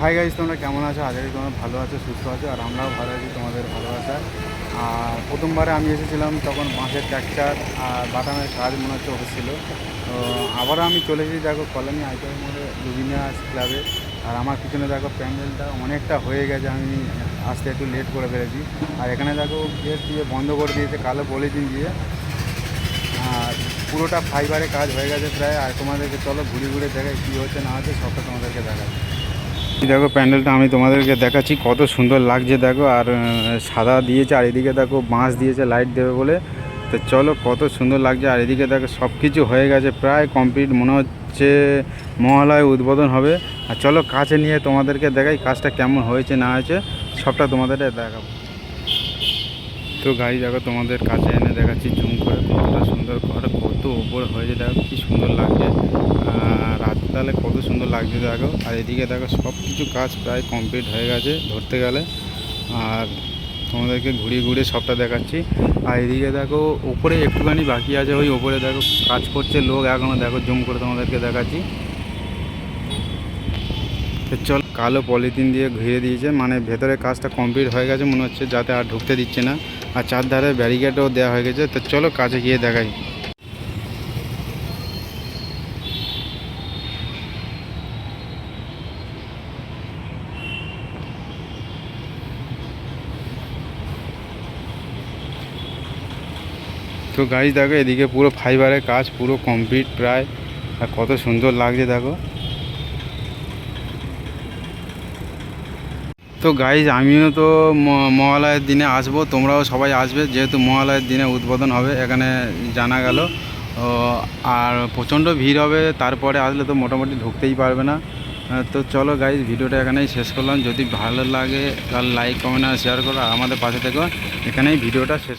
Hi guys তোমরা কেমন আছো? আজকে তোমরা ভালো আছো, সুস্থ আছো, আর আমরাও ভালো আছি, তোমাদের ভালোবাসা। আর প্রথমবারে আমি এসেছিলাম তখন বাঁশের ট্র্যাকচার আর বাটামের কাজ মনে হচ্ছে হচ্ছিল তো আবারও আমি চলে এসেছি, দেখো কলোনি আইটার মোড়ে রুবিনা ক্লাবে আর আমার পিছনে দেখো প্যান্ডেলটা, অনেকটা হয়ে গেছে, আমি আসতে একটু লেট করে ফেলেছি। আর এখানে দেখো গেট দিয়ে বন্ধ করে দিয়েছে, কালো পলিথিন দিয়ে। আর পুরোটা ফাইবারে কাজ হয়ে গেছে প্রায়। আর তোমাদেরকে চলো ঘুরে ঘুরে দেখাই কী হচ্ছে, না হচ্ছে সবটা তোমাদেরকে দেখাই দেখো প্যান্ডেলটা আমি তোমাদেরকে দেখাচ্ছি, কত সুন্দর লাগছে দেখো, আর সাদা দিয়েছে, আর এদিকে দেখো বাঁশ দিয়েছে লাইট দেবে বলে। তো চলো, কত সুন্দর লাগছে, আর এদিকে দেখো সব কিছু হয়ে গেছে, প্রায় কমপ্লিট মনে হচ্ছে মহালয় উদ্বোধন হবে। আর চলো, কাছে নিয়ে তোমাদেরকে দেখাই কাজটা কেমন হয়েছে, না হয়েছে, সবটা তোমাদের দেখাবো। তো গাড়ি দেখো তোমাদের কাছে এনে দেখাচ্ছি জুম করে কতটা সুন্দর ঘর, কত উপরে হয়েছে, দেখো কি সুন্দর লাগছে। রাতকালে কত সুন্দর লাগছে দেখো। আর এদিকে দেখো সব কিছু কাজ প্রায় কমপ্লিট হয়ে গেছে ধরতে গেলে। আর তোমাদেরকে ঘুরিয়ে ঘুরিয়ে সবটা দেখাচ্ছি। আর এদিকে দেখো, ওপরে একটুখানি বাকি আছে, ওই ওপরে দেখো কাজ করছে লোক। এখনও দেখো জুম করে তোমাদেরকে দেখাচ্ছি। চল, কালো পলিথিন দিয়ে ঘিরে দিয়েছে। মানে ভেতরে কাজটা কমপ্লিট হয়ে গেছে, মনে হচ্ছে যাতে আর ঢুকতে দিচ্ছে না। আর চারধারে ব্যারিকেডও দেওয়া হয়ে গেছে। তো চলো কাছে গিয়ে দেখাই। তো গাড়ি দেখো এদিকে পুরো ফাইবারের কাজ পুরো কমপ্লিট প্রায়। আর কত সুন্দর লাগছে, দেখো। তো গাইজ আমিও তো মহালয়ের দিনে আসব, তোমরাও সবাই আসবে, যেহেতু মহালয়ের দিনে উদ্বোধন হবে, এখানে জানা গেল। আর প্রচণ্ড ভিড় হবে, তারপরে আসলে তো মোটামুটি ঢুকতেই পারবে না। তো চলো গাইজ ভিডিওটা এখানেই শেষ করলাম। যদি ভালো লাগে, তাহলে লাইক কমেন্ট আর শেয়ার করো। আমাদের পাশে থেকো। এখানেই ভিডিওটা শেষ